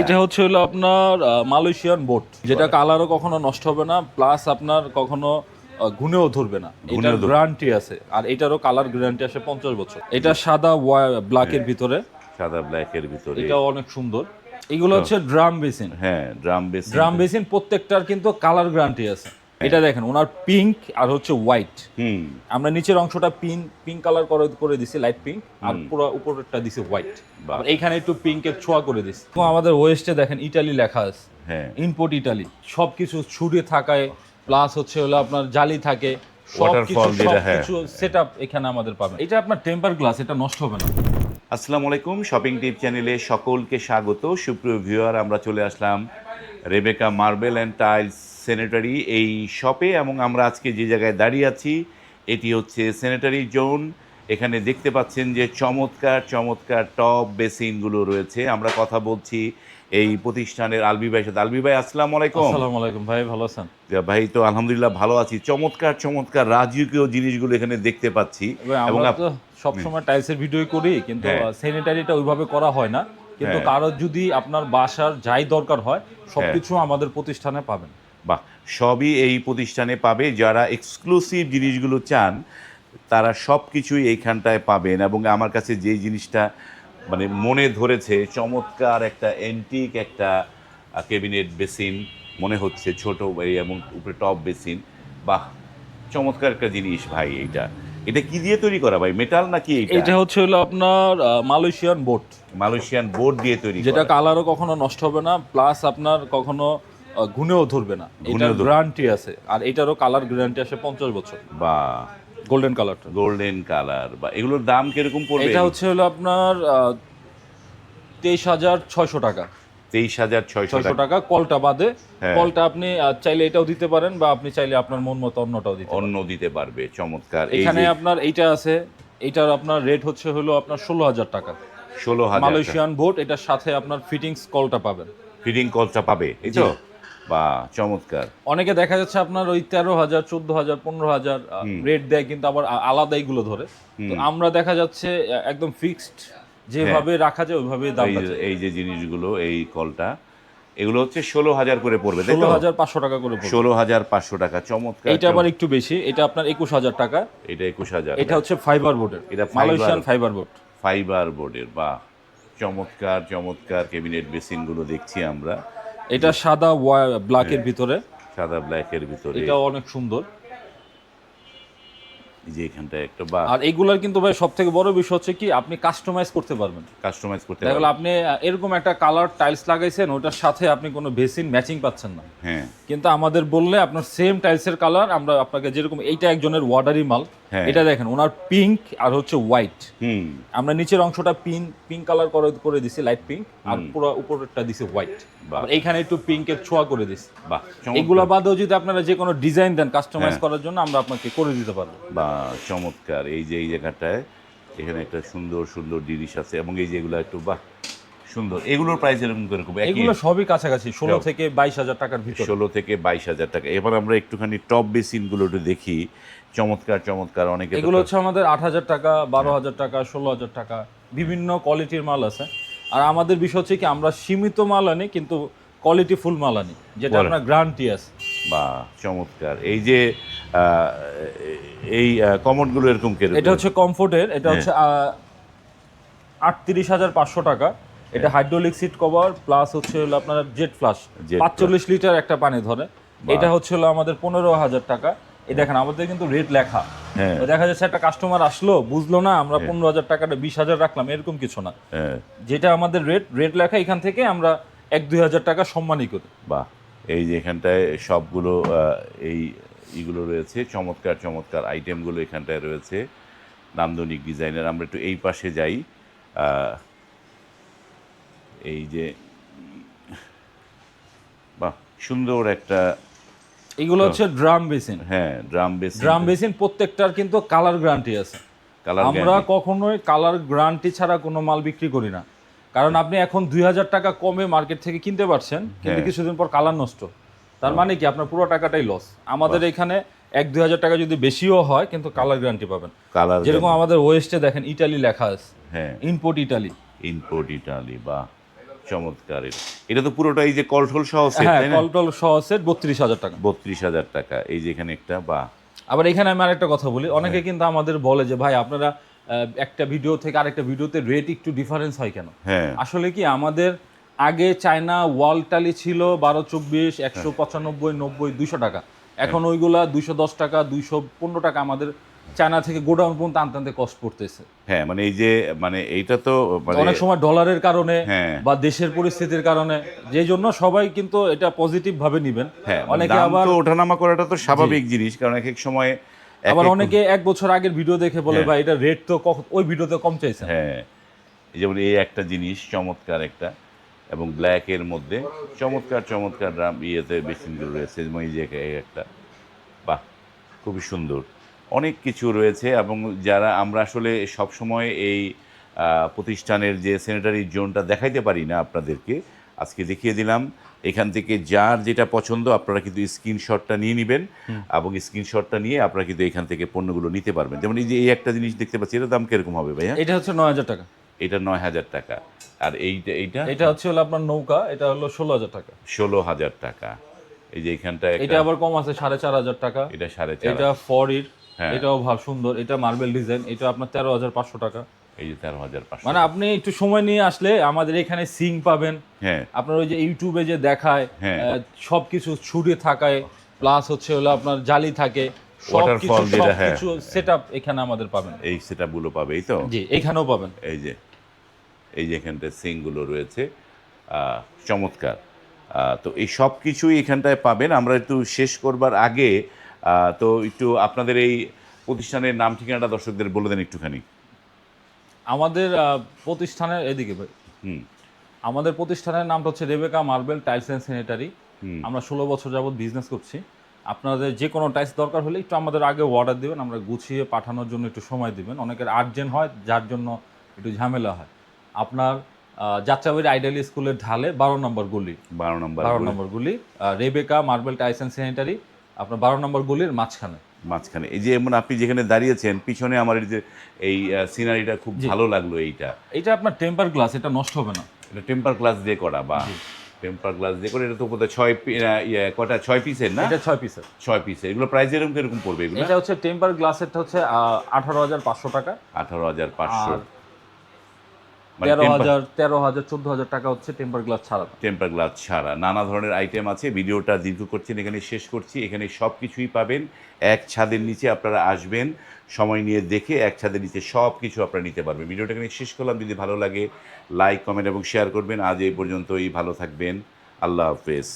এটা হচ্ছে হলো আপনার মালয়েশিয়ান বোট যেটা কালারও কখনো নষ্ট হবে না প্লাস আপনার কখনো গুণেও ধরবে না। এটার। গ্যারান্টি আছে আর এটারও কালার গ্যারান্টি আছে পঞ্চাশ বছর। এটা সাদা ব্ল্যাকের ভিতরে। সাদা ব্ল্যাকের ভিতরে। এটা অনেক সুন্দর। এগুলো হচ্ছে ড্রাম বেসিন হ্যাঁ ড্রাম বেসিন ড্রাম বেসিন প্রত্যেকটার কিন্তু কালার গ্যারান্টি আছে। এটা দেখেন ওনার পিঙ্ক আর হচ্ছে হোয়াইট হুম। আমরা নিচের অংশটা পিঙ্ক পিঙ্ক কালার করে করে দিছি লাইট পিঙ্ক আর পুরো উপরেরটা দিছি হোয়াইট এইখানে একটু পিঙ্কের ছোঁয়া করে দিছি। এবং আমাদের ওয়েস্টে দেখেন ইটালি লেখা আছে। হ্যাঁ। ইম্পোর্ট ইটালি সবকিছু ছুটে থাকায় প্লাস হচ্ছে হলো আপনার জালি থাকে যেটা, হ্যাঁ। সবকিছু সেট এখানে আমাদের পাবেন। এটা আপনার টেম্পার গ্লাস এটা নষ্ট হবে না। আসসালামু আলাইকুম শপিং টিপ চ্যানেলে সকলকে স্বাগত। সুপ্রিয় ভিউয়ার আমরা চলে আসলাম Rebecca marble and tiles sanitary এই শপে এবং আমরা আজকে যে জায়গায় দাঁড়িয়ে আছি এটি হচ্ছে স্যানিটারি জোন। এখানে দেখতে পাচ্ছেন যে চমৎকার চমৎকার টপ বেসিনগুলো রয়েছে। আমরা কথা বলছি এই প্রতিষ্ঠানের আলবি ভাই সাথে। আলবি ভাই আসসালামু আলাইকুম। আসসালামু আলাইকুম ভাই ভালো আছেন? ভাই তো আলহামদুলিল্লাহ ভালো আছি। চমৎকার চমৎকার রাজকীয় জিনিসগুলো এখানে দেখতে পাচ্ছি। এবং সবসময় টাইলসের ভিডিও করি কিন্তু হ্যাঁ। স্যানিটারিটা ওইভাবে করা হয় না। কিন্তু হ্যাঁ। কারও যদি আপনার বাসার যাই দরকার হয় সবকিছু আমাদের প্রতিষ্ঠানে পাবেন। বাহ সবই এই প্রতিষ্ঠানে পাবে। যারা এক্সক্লুসিভ জিনিসগুলো চান তারা সব কিছুই এইখানটায় পাবেন এবং আমার কাছে যে জিনিসটা মানে মনে ধরেছে চমৎকার একটা এন্টিক একটা ক্যাবিনেট বেসিন মনে হচ্ছে ছোট এই এবং উপরে টপ বেসিন বাহ চমৎকার একটা জিনিস ভাই এইটা। এটা কি দিয়ে তৈরি করা ভাই মেটাল নাকি এটা এটা হচ্ছে হলো আপনার মালয়েশিয়ান বোট মালয়েশিয়ান বোর্ড দিয়ে তৈরি যেটা কালারও কখনো নষ্ট হবে না প্লাস আপনার কখনো ঘুনেও ধরবে না। এটার গ্যারান্টি আছে। আর এটারও কালার গ্যারান্টি আসে পঞ্চাশ বছর। বা গোল্ডেন কালারটা গোল্ডেন কালার বা এগুলোর দাম কীরকম পড়বে? এটা হচ্ছে হলো আপনার তেইশ হাজার ছয়শো টাকা। তেইশ হাজার ছয়শো টাকা। কলটা বাদে। হ্যাঁ। কলটা আপনি চাইলে এটাও দিতে পারেন বা আপনি চাইলে আপনার মন মতো অন্যটাও দিতে অন্য দিতে পারবে চমৎকার। এখানে আপনার এইটা আছে। এটার আপনার রেট হচ্ছে হলো আপনার ষোলো হাজার টাকা। ষোলো হাজার মালয়েশিয়ান বোট এটার সাথে আপনার ফিটিংস কলটা পাবেন। ফিটিং কলটা পাবে এই তো? বা চমৎকার। অনেকে দেখা যাচ্ছে আপনার ওই তেরো হাজার চোদ্দ হাজার পনেরো হাজার রেট দেয় কিন্তু আবার আলাদা এইগুলো ধরে। তো আমরা দেখা যাচ্ছে একদম ফিক্সড যেভাবে রাখা যায় ওইভাবে দাম এই যে- জিনিসগুলো এই কলটা এগুলো হচ্ছে ষোলো হাজার করে পড়বে ষোলো হাজার পাঁচশো টাকা করে ষোলো হাজার পাঁচশো টাকা চমৎকার এইটা আবার একটু বেশি এটা আপনার একুশ হাজার টাকা। এটা একুশ হাজার এটা হচ্ছে ফাইবার বোর্ডের এটা মালয়েশিয়ান ফাইবার বোর্ড ফাইবার বোর্ডের বা চমৎকার চমৎকার ক্যাবিনেট বেসিনগুলো দেখছি আমরা। এটা সাদা ব্ল্যাকের ভিতরে। সাদা ব্ল্যাকের ভিতরে। এটাও অনেক সুন্দর। যে এখানটায় একটা বা আর এইগুলার কিন্তু ভাই সব থেকে বড় বিষয় হচ্ছে কি আপনি কাস্টমাইজ করতে পারবেন। কাস্টমাইজ করতে দেখা আপনি এরকম একটা কালার টাইলস লাগাইছেন ওটার সাথে আপনি কোনো বেসিন ম্যাচিং পাচ্ছেন না। হ্যাঁ। কিন্তু আমাদের বললে আপনার সেম টাইলসের কালার আমরা আপনাকে যেরকম এইটা একজনের ওয়ার্ডারি মাল। হ্যাঁ। এটা দেখেন ওনার পিঙ্ক আর হচ্ছে হোয়াইট হুম। আমরা নিচের অংশটা পিঙ্ক পিঙ্ক কালার করে করে দিছি লাইট পিঙ্ক আর পুরো উপরেরটা দিছি হোয়াইট। এইখানে একটু পিঙ্কের ছোঁয়া করে দিছি বাহ এগুলো বাদেও যদি আপনারা যে কোনো ডিজাইন দেন কাস্টমাইজ হ্যাঁ। করার জন্য আমরা আপনাকে করে দিতে পারব। বা চমৎকার। এই যে এই জায়গাটায় এখানে একটা সুন্দর সুন্দর জিনিস আছে এবং এই যেগুলো একটু বাহ সুন্দর। এগুলোর প্রাইস এরকম কীরকম একই। এগুলো সবই কাছাকাছি ষোলো থেকে বাইশ হাজার টাকার ভিতরে। ষোলো থেকে বাইশ হাজার টাকা। এবার আমরা একটুখানি টপ বেসিনগুলো একটু দেখি। চমৎকার চমৎকার অনেক এগুলো হচ্ছে আমাদের আট হাজার টাকা বারো হাজার টাকা ষোলো হাজার টাকা। বিভিন্ন কোয়ালিটির মাল আছে। আর আমাদের বিষয় হচ্ছে কি আমরা সীমিত মাল আনি কিন্তু কোয়ালিটি ফুল মাল আনি যেটা আপনার গ্যারান্টি আছে। বা চমৎকার। এই যে এই কমোডগুলো এরকম কীরকম এটা হচ্ছে কমফোর্টের এটা হ্যাঁ। হচ্ছে আটত্রিশ হাজার পাঁচশো টাকা। এটা হাইড্রোলিক সিট কভার প্লাস হচ্ছে হলো আপনার জেট ফ্লাশ পাঁচচল্লিশ লিটার একটা পানি ধরে। এটা হচ্ছে হলো আমাদের পনেরো হাজার টাকা। এই দেখেন আমাদের কিন্তু রেট লেখা। হ্যাঁ। দেখা যাচ্ছে একটা কাস্টমার আসলো বুঝলো না আমরা পনেরো হাজার টাকাটা বিশ হাজার রাখলাম এরকম কিছু না। হ্যাঁ। যেটা আমাদের রেট রেট লেখা এখান থেকে আমরা এক দুই হাজার টাকা সম্মানই করি। বাহ। এই যে এখানটায় সবগুলো এই ইগুলো রয়েছে চমৎকার চমৎকার আইটেমগুলো এখানটায় রয়েছে। নান্দনিক ডিজাইনের আমরা একটু এই পাশে যাই। এই যে বাহ সুন্দর একটা এগুলো হচ্ছে ড্রাম বেসিন। হ্যাঁ ড্রাম বেস ড্রাম বেসিন প্রত্যেকটার কিন্তু কালার গ্যারান্টি আছে। কালার আমরা কখনোই কালার গ্যারান্টি ছাড়া কোনো মাল বিক্রি করি না। কারণ আপনি এখন দুই হাজার টাকা কমে মার্কেট থেকে কিনতে পারছেন কিন্তু হ্যাঁ। কিছুদিন পর কালার নষ্ট। তার মানে কি? আপনার পুরো টাকাটাই লস আমাদের এখানে এক দুই হাজার টাকা যদি বেশিও হয় কিন্তু কালার গ্যারান্টি পাবেন। কালার যেরকম আমাদের ওয়েস্টে দেখেন ইটালি লেখা আছে। হ্যাঁ। Import Italy. ইনপোর্ট ইটালি বা চমৎকার এটা। তো পুরোটা এই যে কলঠল সহ সেট হ্যাঁ কলটল সহ সেট বত্রিশ হাজার টাকা। বত্রিশ হাজার টাকা এই যে এখানে একটা বা আবার এখানে আমি আরেকটা কথা বলি অনেকে হ্যাঁ। কিন্তু আমাদের বলে যে ভাই আপনারা একটা ভিডিও থেকে আরেকটা ভিডিওতে রেট একটু ডিফারেন্স হয় কেন? হ্যাঁ। আসলে কি আমাদের আগে চায়না ওয়াল টালি ছিল বারো চব্বিশ একশো পঁচানব্বই নব্বই দুইশো টাকা। এখন ওইগুলা দুইশো দশ টাকা দুইশো পনেরো টাকা আমাদের চায়না থেকে গোডাউন পর্যন্ত আনতে আনতে কষ্ট পড়তেছে। হ্যাঁ মানে এই যে মানে এইটা তো মানে অনেক সময় ডলারের কারণে হ্যাঁ। বা দেশের পরিস্থিতির কারণে যে জন্য সবাই কিন্তু এটা পজিটিভ ভাবে নিবেন। হ্যাঁ মানে অনেকে আবার ওঠানামা করাটা তো স্বাভাবিক জিনিস কারণ এক এক সময় আবার অনেকে এক বছর আগের ভিডিও দেখে বলে হ্যাঁ। ভাই এটা রেট তো ওই ভিডিওতে কম চাইছে হ্যাঁ এই যেমন এই একটা জিনিস চমৎকার একটা এবং ব্ল্যাকের মধ্যে চমৎকার চমৎকার ইয়েতে বেসিনগুলো রয়েছে এই যে একটা বাহ খুবই সুন্দর। অনেক কিছু রয়েছে এবং যারা আমরা আসলে সব সময় এই প্রতিষ্ঠানের যে স্যানিটারি জোনটা দেখাইতে পারি না আপনাদেরকে আজকে দেখিয়ে দিলাম। এখান থেকে যার যেটা পছন্দ আপনারা কিন্তু স্ক্রিনশটটা নিয়ে নেবেন এবং স্ক্রিনশটটা নিয়ে আপনারা কিন্তু এখান থেকে পণ্যগুলো নিতে পারবেন। যেমন এই যে এই একটা জিনিস দেখতে পাচ্ছি এটার দাম কীরকম হবে ভাইয়া? এটা হচ্ছে নয় হাজার টাকা। এটা নয় হাজার টাকা। আর এইটা এইটা? এটা হচ্ছে হলো আপনার নৌকা এটা হলো ষোলো হাজার টাকা। ষোলো হাজার টাকা। এই যে এখানটা এটা আবার কম আছে সাড়ে চার হাজার টাকা। এটা সাড়ে চার এটা ফরির। এটাও ভাব সুন্দর। এটা মার্বেল ডিজাইন এটা আপনার তেরো হাজার পাঁচশো টাকা। এই যে তেরো হাজার পাঁচশো মানে আপনি একটু সময় নিয়ে আসলে আমাদের এখানে সিং পাবেন। হ্যাঁ। আপনার ওই যে ইউটিউবে যে দেখায় হ্যাঁ। সব কিছু ছুটে থাকায় প্লাস হচ্ছে হলো আপনার জালি থাকে Waterfall যেটা, হ্যাঁ। কিছু সেট এখানে আমাদের পাবেন। এই সেটআপগুলো পাবে এই তো? জি এখানেও পাবেন। এই যে এই যে এখানটায় সিংগুলো রয়েছে চমৎকার। তো এই সব কিছুই এখানটায় পাবেন। আমরা একটু শেষ করবার আগে তো একটু আপনাদের এই প্রতিষ্ঠানের নাম ঠিকানাটা দর্শকদের বলে দেন একটুখানি। আমাদের প্রতিষ্ঠানের এদিকে ভাই। হুম। আমাদের প্রতিষ্ঠানের নামটা হচ্ছে Rebecca marble tiles and sanitary. আমরা ষোলো বছর যাবত বিজনেস করছি। আপনাদের যে কোনো টাইলস দরকার হলে একটু আমাদের আগে অর্ডার দিবেন আমরা গুছিয়ে পাঠানোর জন্য একটু সময় দিবেন। অনেকের আর্জেন্ট হয় যার জন্য একটু ঝামেলা হয়। আপনার যাত্রাবাড়ি আইডিয়াল স্কুলের ঢালে বারো নম্বর গলি। বারো নম্বর বারো নম্বর গলি Rebecca marble tiles and sanitary. আপনার বারো নম্বর গলির মাঝখানে। মাঝখানে। এই যে এমন আপনি যেখানে দাঁড়িয়েছেন পিছনে আমার এই যে এই সিনারিটা খুব ভালো লাগল এইটা। এটা আপনার টেম্পার গ্লাস এটা নষ্ট হবে না। এটা টেম্পার গ্লাস দিয়ে করা বা টেম্পার গ্লাস দিয়ে করে এটা তো বোধহয় ছয় ইয়ে, কটা ছয় পিসের না? এটা ছয় পিসের ছয় পিসের এগুলো প্রাইস এরকম কীরকম পড়বে এগুলো? এটা হচ্ছে টেম্পার গ্লাসেরটা হচ্ছে আঠারো হাজার পাঁচশো টাকা। আঠারো হাজার পাঁচশো। তেরো হাজার তেরো হাজার চোদ্দ হাজার টাকা হচ্ছে টেম্পার গ্লাস ছাড়া। টেম্পার গ্লাস ছাড়া। নানা ধরনের আইটেম আছে ভিডিওটা দীর্ঘ করছেন এখানে শেষ করছি। এখানে সব কিছুই পাবেন এক ছাদের নিচে আপনারা আসবেন সময় নিয়ে দেখে এক ছাদের নিচে সব কিছু আপনারা নিতে পারবেন। ভিডিওটা এখানে শেষ করলাম যদি ভালো লাগে লাইক কমেন্ট এবং শেয়ার করবেন। আজ এই পর্যন্তই ভালো থাকবেন। আল্লাহ হাফেজ।